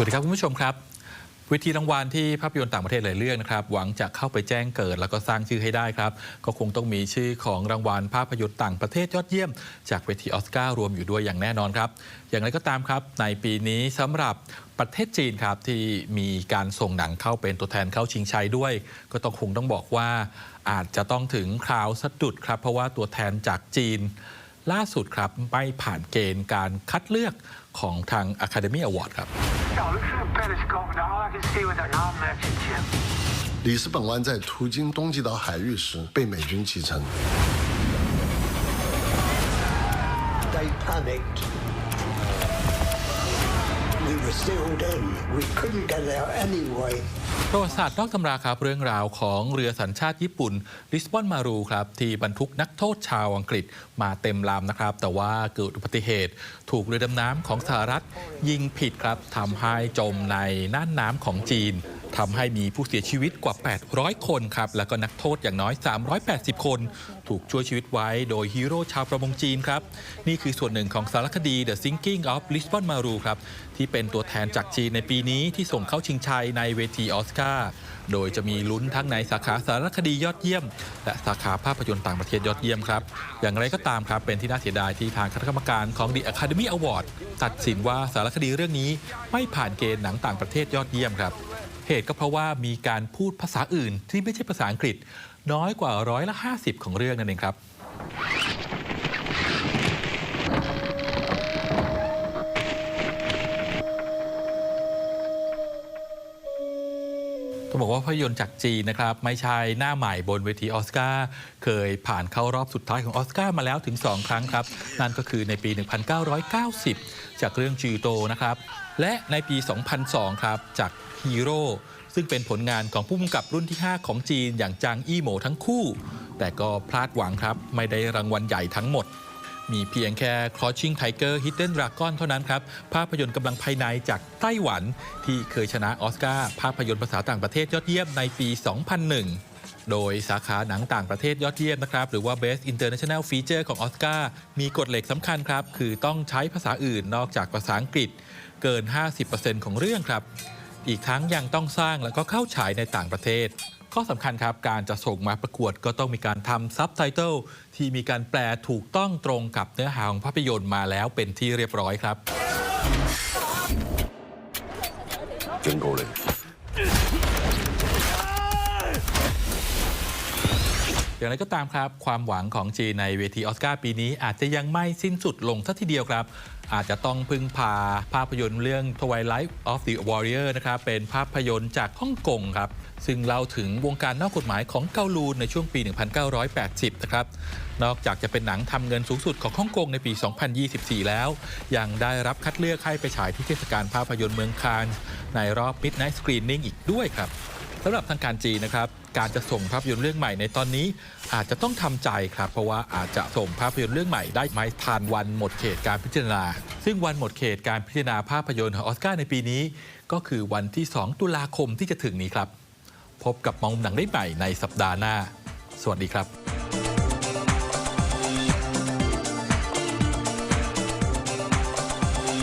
วัสดีครับคุณผู้ชมครับเวทีรางวัลที่ภาพยนตร์ต่างประเทศหลายเรื่องนะครับหวังจะเข้าไปแจ้งเกิด แล้วก็สร้างชื่อให้ได้ครับ ก็คงต้องมีชื่อของรางวัลภาพยนตร์ต่างประเทศยอดเยี่ยม จากเวทีออสการ์รวมอยู่ด้วยอย่างแน่นอนครับ อย่างไรก็ตามครับ ในปีนี้สำหรับประเทศจีนครับที่มีการส่งหนังเข้าเป็นตัวแทนเข้าชิงชัยด้วย ก็ต้องคงต้องบอกว่าอาจจะต้องถึงคราวสะดุดครับ เพราะว่าตัวแทนจากจีน ล่าสุดครับไม่ผ่านเกณฑ์การคัดเลือกของทาง Academy Award ครับ 找的是 Periscope，然后 I can see with our non-matching chip。里斯本湾在途经东极岛海域时被美军击沉。 They panicked. ประวัติศาสตร์นอกตำราครับเรื่องราวของเรือสัญชาติญี่ปุ่นลิสบอนมารูครับที่บรรทุกนักโทษชาวอังกฤษมาเต็มลำนะครับ แต่ว่าเกิดอุบัติเหตุ ถูกเรือดำน้ำของสหรัฐยิงผิดครับทำให้จมในน่านน้ำของจีน ทำให้มีผู้เสียชีวิตกว่า 800 คนครับ แล้วก็นักโทษอย่างน้อย 380 คน ถูกช่วยชีวิตไว้โดยฮีโร่ชาวประมงจีนครับ นี่คือส่วนหนึ่งของสารคดี The Sinking of Lisbon Maru ครับ ที่เป็นตัวแทนจากจีนในปีนี้ที่ส่งเข้าชิงชัยในเวทีออสการ์โดยจะมีลุ้นทั้งในสาขาสารคดียอดเยี่ยม และสาขาภาพยนตร์ต่างประเทศยอดเยี่ยมครับ อย่างไรก็ตามครับเป็นที่น่าเสียดายที่ทางคณะกรรมการของ The Academy Award ตัดสินว่าสารคดีเรื่องนี้ไม่ผ่านเกณฑ์หนังต่างประเทศยอดเยี่ยมครับ เหตุก็เพราะว่ามีการพูดภาษาอื่นที่ไม่ใช่ภาษาอังกฤษ น้อยกว่าร้อยละ 50 ของเรื่องนั่นเองครับ ต้องบอกว่าภาพยนตร์จากจีนนะครับไม่ใช่หน้าใหม่บนเวทีออสการ์เคยผ่านเข้ารอบสุดท้ายของออสการ์มาแล้วถึง 2 ครั้งครับ นั่นก็คือในปี 1990 จากเรื่องจีโตนะครับ และในปี 2002 ครับ จากฮีโร่ซึ่งเป็นผลงานของผู้กำกับรุ่นที่ 5 ของจีนอย่างจางอี้โหมทั้งคู่ แต่ก็พลาดหวังครับไม่ได้รางวัลใหญ่ทั้งหมด มีเพียงแค่ Crouching Tiger Hidden Dragon เท่านั้นครับ ภาพยนตร์กำลังภายในจากไต้หวัน ที่เคยชนะออสการ์ภาพยนตร์ภาษาต่างประเทศยอดเยี่ยมในปี 2001โดยสาขาหนังต่างประเทศยอดเยี่ยมนะครับ หรือว่า Best International Feature ของออสการ์มีกฎเหล็กสำคัญครับ คือต้องใช้ภาษาอื่นนอกจากภาษาอังกฤษ เกิน 50%ของเรื่องครับ อีกทั้งยังต้องสร้างแล้วก็เข้าฉายในต่างประเทศ ข้อสำคัญครับ การจะส่งมาประกวดก็ต้องมีการทำซับไตเติลที่มีการแปลถูกต้องตรงกับเนื้อหาของภาพยนตร์มาแล้วเป็นที่เรียบร้อยครับ真 อย่างไรก็ตามครับ ความหวังของจีนในเวทีออสการ์ปีนี้อาจจะยังไม่สิ้นสุดลงสักทีเดียวครับ อาจจะต้องพึ่งพาภาพยนตร์เรื่อง Twilight of the Warrior นะครับเป็นภาพยนตร์จากฮ่องกงครับซึ่งเล่าถึงวงการนอกกฎหมายของเกาลูนในช่วงปี 1980 นะครับ นอกจากจะเป็นหนังทำเงินสูงสุดของฮ่องกงในปี 2024 แล้ว ยังได้รับคัดเลือกให้ไปฉายที่เทศกาลภาพยนตร์เมืองคานในรอบ Midnight Screening อีกด้วยครับ สำหรับทางการจีนนะครับ การจะส่งภาพยนตร์เรื่องใหม่ในตอนนี้ อาจจะต้องทำใจครับ เพราะว่าอาจจะส่งภาพยนตร์เรื่องใหม่ได้ไม่ทันวันหมดเขตการพิจารณา ซึ่งวันหมดเขตการพิจารณาภาพยนตร์ของออสการ์ในปีนี้ ก็คือวันที่ 2 ตุลาคมที่จะถึงนี้ครับ พบกับมองหนังได้ใหม่ในสัปดาห์หน้า สวัสดีครับ